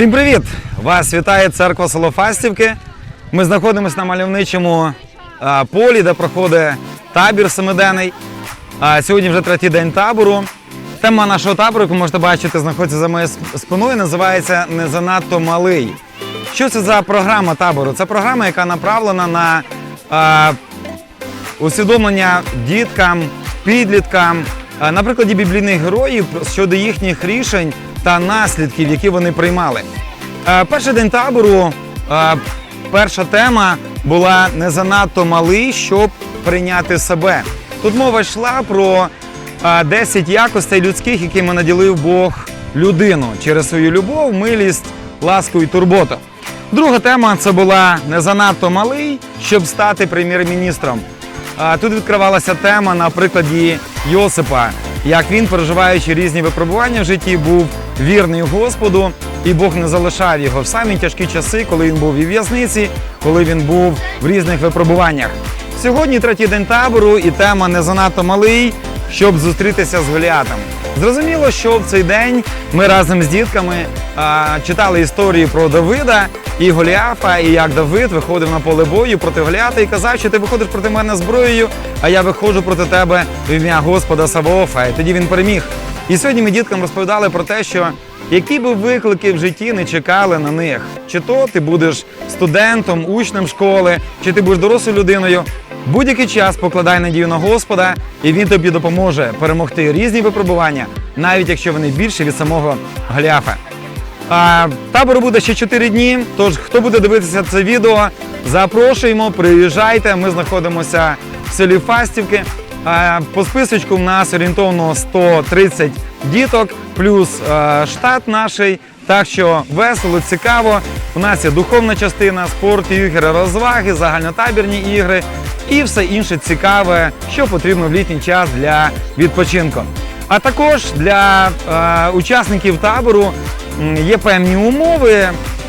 Всім привіт! Вас вітає церква село Фастівки. Ми знаходимося на мальовничому полі, де проходить табір семиденний. Сьогодні вже третій день табору. Тема нашого табору, яку можете бачити, знаходиться за моєю спиною, називається Не занадто малий. Що це за програма табору? Це програма, яка направлена на усвідомлення діткам, підліткам, е, на прикладі біблійних героїв щодо їхніх рішень та наслідків, які вони приймали. Е, Перший день табору, е, перша тема була не занадто малий, щоб прийняти себе. Тут мова йшла про е, 10 якостей людських, якими наділив Бог людину через свою любов, милість, ласку і турботу. Друга тема це була не занадто малий, щоб стати прем'єр-міністром. Тут відкривалася тема на прикладі Йосипа, як він, переживаючи різні випробування в житті, був вірний Господу, і Бог не залишав його в самі тяжкі часи, коли він був і в'язниці, коли він був в різних випробуваннях. Сьогодні третій день табору, і тема не занадто малий, щоб зустрітися з Голіатом. Зрозуміло, що в цей день ми разом з дітками а, читали історії про Давида і Голіафа, і як Давид виходив на поле бою проти Голіата і казав, що ти виходиш проти мене зброєю, а я виходжу проти тебе в ім'я Господа Савоофа. І тоді він переміг. І сьогодні ми діткам розповідали про те, що які би виклики в житті не чекали на них, чи то ти будеш студентом, учнем школи, чи ти будеш дорослою людиною. Будь-який час покладай надію на Господа, і він тобі допоможе перемогти різні випробування, навіть якщо вони більші від самого Голіафа. А, табору буде ще 4 дні. Тож, хто буде дивитися це відео, запрошуємо, приїжджайте. Ми знаходимося в селі Фастівки. По списочку в нас орієнтовно 130 діток, плюс е, штат наший. Так що весело, цікаво. У нас є духовна частина, спорт, ігри, розваги, загальнотабірні ігри і все інше цікаве, що потрібно в літній час для відпочинку. А також для е, учасників табору є певні умови.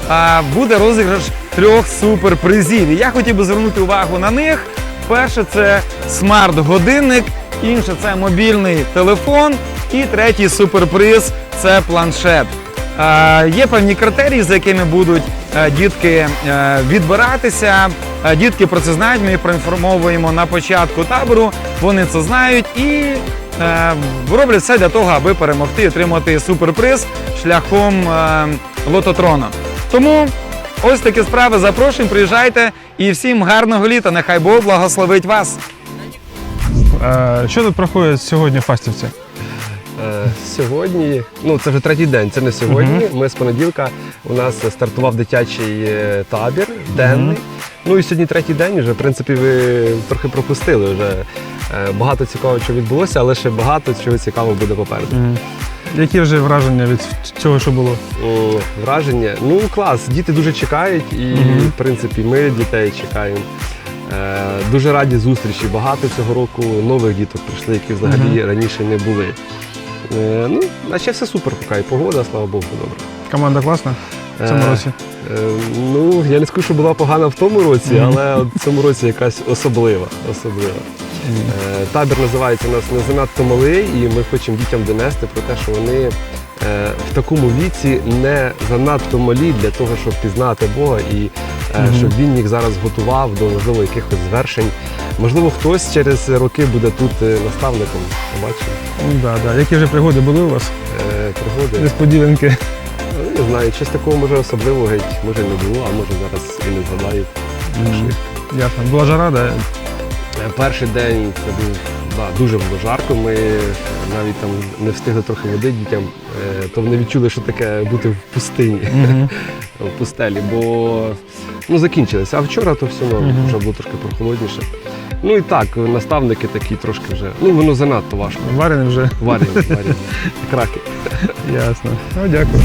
А, буде розіграш трьох суперпризів. І я хотів би звернути увагу на них. Перше це смарт-годинник, інше це мобільний телефон, і третій суперприз це планшет. Є певні критерії, за якими будуть дітки е, відбиратися. Дітки про це знають. Ми їх проінформовуємо на початку табору. Вони це знають і е, роблять все для того, аби перемогти і отримати суперприз шляхом е, лототрона. Тому ось такі справи. Запрошуємо, приїжджайте і всім гарного літа. Нехай Бог благословить вас. Е, Що тут проходить сьогодні в Фастівці? Е, Сьогодні, ну це вже третій день, це не сьогодні. Ми з понеділка у нас стартував дитячий е, табір денний. Ну і сьогодні третій день вже, в принципі, ви трохи пропустили. Вже е, багато цікавого чого відбулося, але ще багато чого цікавого буде попереду. Які вже враження від цього, що було? О, Враження. Ну, клас, діти дуже чекають, і угу. в принципі ми дітей чекаємо. Е, Дуже раді зустрічі. Багато цього року нових діток прийшли, які взагалі угу. раніше не були. Е, Ну, а ще все супер, поки і погода, слава Богу, добре. Команда класна в цьому Е, році. Е, Ну, я не скажу, що була погана в тому році, Мгм. але от в цьому році якась особлива. особлива. Е, Табір називається у нас не занадто малий, і ми хочемо дітям донести про те, що вони е, в такому віці не занадто малі для того, щоб пізнати Бога і е, Мгм. щоб він їх зараз готував до можливо якихось звершень. Можливо, хтось через роки буде тут е, наставником. Побачимо. Ну, да, да. Які вже пригоди були у вас? Е, Пригоди. Несподіванки. Ну, Не знаю, щось такого може особливого геть, може не було, а може зараз і не згадаю. Ясно. Була жара, да? Е, Перший день це був да, дуже було жарко. Ми навіть там не встигли трохи води дітям, е, то вони відчули, що таке бути в пустині, Мгм. в пустелі, бо ну, закінчилося. А вчора то все одно Мгм. вже було трошки прохолодніше. Ну і так, наставники такі трошки вже. Ну воно занадто важко. Варений вже. Варені, варені. Краки. Ясно. Ну, дякую.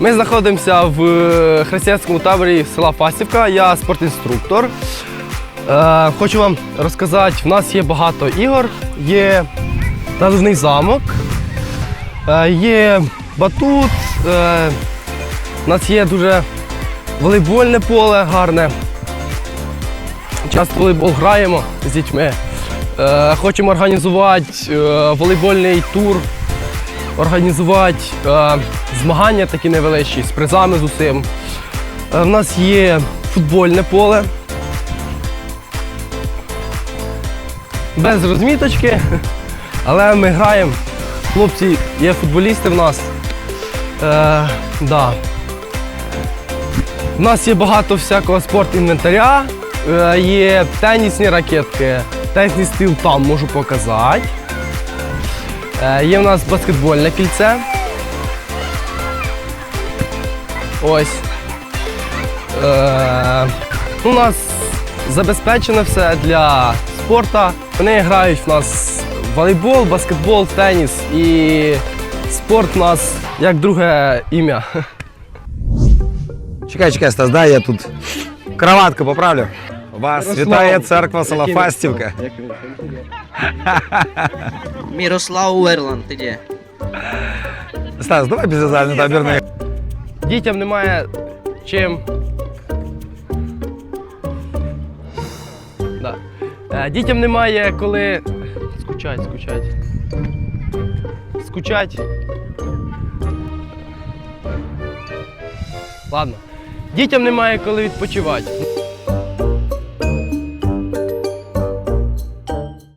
Ми знаходимося в е, християнському таборі села Фастівка. Я спортінструктор. Е, хочу вам розказати, в нас є багато ігор, є надувний замок, е, є батут, у нас є дуже волейбольне поле гарне. Часто волейбол граємо з дітьми. Хочемо організувати волейбольний тур організувати змагання такі невеличкі з призами з усім. Е, в нас є футбольне поле. Без розміточки, але ми граємо. Хлопці, є футболісти в нас. Е, да. У нас є багато всякого спортінвентаря, е, є тенісні ракетки, тенісний стіл там можу показати. Е, Є в нас баскетбольне кільце. Ось. Е, У нас забезпечено все для спорту. Вони грають в нас волейбол, баскетбол, теніс і спорт у нас як друге ім'я. Чекай, чекай, Стас, дай я тут кроватку поправлю. Вас вітає церква Солофастівка. Мирослав Уерланд, ти де? Стас, давай без вязальний табірний. Дітям немає чим. Да. Е, Дітям немає коли. Скучать, скучать. Скучать. Ладно. Дітям немає коли відпочивати.